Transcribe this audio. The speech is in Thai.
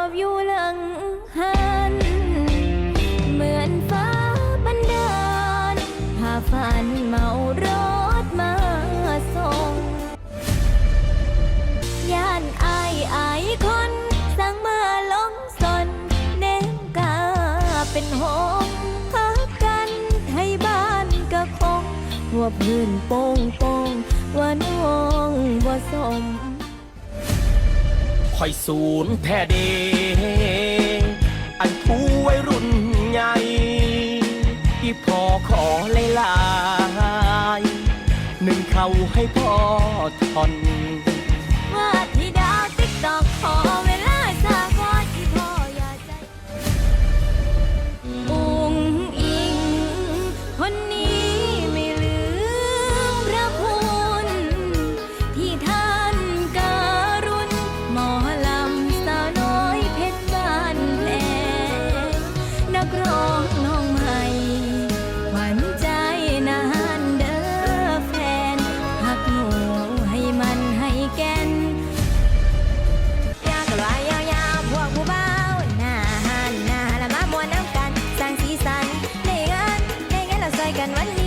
อบอยู่หลังหัน เหมือนฟ้าบันดาลพาฝันเมารถมาส่ง ย่านอายอายคนสั่งมาลงสน เน้นกาเป็นหงพักกันให้บ้านก็คงหัวพื้นโป่งโป่ง คอยสูนแท้เดอันผู้วัยรุ่นใหญ่ที่พอขอเลยลาย หนึ่งเขาให้พ่อทอน que